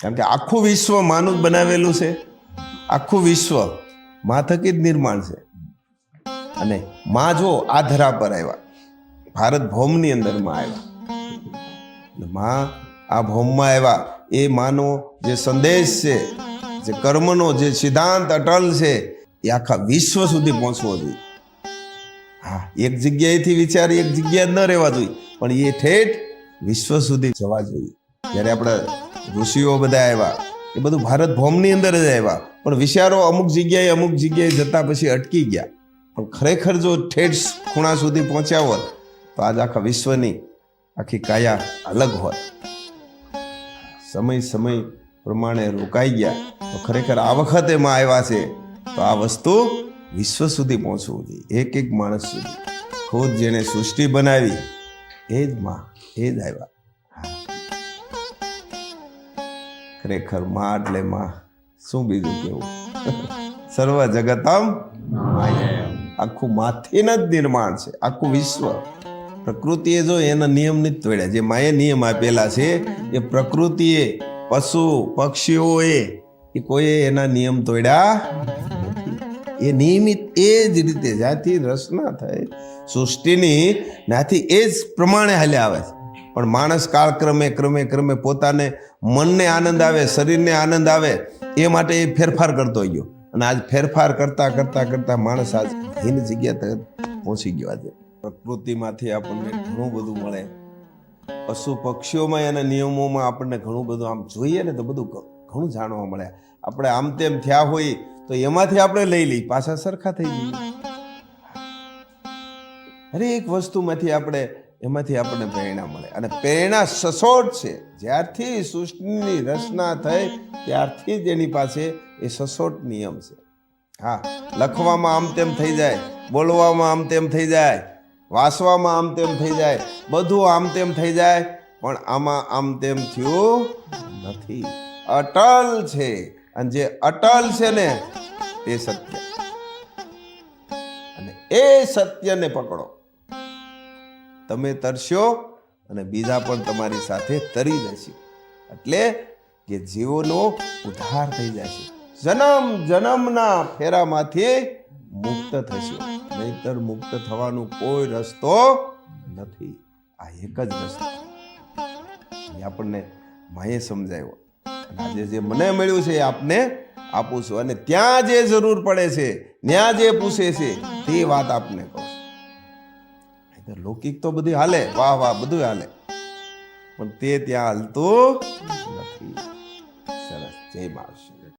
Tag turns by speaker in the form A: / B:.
A: કારણ કે આખું વિશ્વ માનું બનાવેલું છે. આખું વિશ્વ મા થકી જ નિર્માણ છે. અને મા જો આ ધરા પર આવ્યા, ભારત ભૌમની અંદરમાં આવ્યા. મા આ ભૌમમાં આવ્યા, એ માનો જે સંદેશ છે, જે કર્મનો જે સિદ્ધાંત અટલ છે, એ આખા વિશ્વ સુધી પહોંચવો જોઈએ. હા, એક જગ્યાએથી વિચાર એક જગ્યાએ ન રહેવા જોઈએ, પણ એ ઠેઠ વિશ્વ સુધી જવા જોઈએ. જ્યારે આપણે ઋષિઓ બધા આવ્યા. એ બધું ભારત ભૌમની અંદર જ આવ્યા. પણ વિચારો અમુક જગ્યાએ અમુક જગ્યાએ જતા પછી અટકી ગયા. પણ ખરેખર જો ઠેઠ ખૂણા સુધી પહોંચ્યા હોત, તો આજ આખા વિશ્વની આખી કાયા અલગ હોત. સમય સમય પ્રમાણે રોકાઈ ગયા. તો ખરેખર આ વખતે એમાં આવ્યા છે, તો આ વસ્તુ વિશ્વ સુધી પહોંચવું જોઈએ. એક એક માણસ સુધી. ખુદ જેણે સૃષ્ટિ બનાવી, એ જ માં, એ જ આવ્યા. ખરેખરમાં એટલે માં. શું બીજું કેવું? સર્વ જગતમ આખું માથી જ નિર્માણ છે. આખું વિશ્વ. પ્રકૃતિએ જો એના નિયમ નથી તોડ્યા, જે માએ નિયમ આપેલા છે, એ પ્રકૃતિએ, પશુ, પક્ષીઓએ, એ કોઈએ એના નિયમ તોડ્યા એ નિયમિત એ જ રીતે જ્યાંથી રચના થઈ સૃષ્ટિની, ત્યાંથી એ જ પ્રમાણે હાલ્યા આવે છે. પણ માણસ કાળક્રમે ક્રમે ક્રમે પોતાને મનને આનંદ આવે, શરીરને આનંદ આવે, એ માટે એ ફેરફાર કરતો ગયો. અને આજ ફેરફાર કરતા કરતા કરતા માણસ આજ હીન જગ્યા તરફ પહોંચી ગયો આજે. પ્રકૃતિમાંથી આપણને ઘણું બધું મળે. પશુ પક્ષીઓમાં એના નિયમોમાં આપણને ઘણું બધું આમ જોઈએ ને તો બધું ઘણું જાણવા મળે. આપણે આમ તેમ થયા હોય તો એમાંથી આપણે લઈ લઈ પાછા સરખા થઈ જઈએ. હરેક વસ્તુમાંથી આપણે એમાંથી આપણને પ્રેરણા મળે. અને પ્રેરણા સસોટ છે. જ્યારથી સૃષ્ટિની રચના થઈ, ત્યારથી જ એની પાસે એ સસોટ નિયમ છે. હા, લખવામાં આમ તેમ થઈ જાય, બોલવામાં આમ તેમ થઈ જાય, વાંચવામાં આમ તેમ થઈ જાય, બધું આમ તેમ થઈ જાય, પણ આમાં આમ તેમ થયું નથી. અટલ છે. અને જે અટલ છે ને, તે સત્ય. અને એ સત્યને પકડો. તમે તરશો અને બીજા પણ તમારી સાથે તરી જશે એટલે કે જીવોનો ઉદ્ધાર થઈ જશે. જન્મ જન્મના ફેરામાંથી મુક્ત થશે. નહીતર મુક્ત થવાનો કોઈ રસ્તો નથી. આ એક જ રસ્તો. આપણને માએ સમજાવ્યો. આજે જે મને મળ્યું છે એ આપને આપું છું. અને ત્યાં જે જરૂર પડે છે, ત્યાં જે પૂછે છે, તે વાત આપને કહું. લૌકિક તો બધી હાલે. વાહ વાહ બધું હાલે. પણ તે ત્યાં હાલતું નથી. સરસ. જય મહારાષ્ટ્ર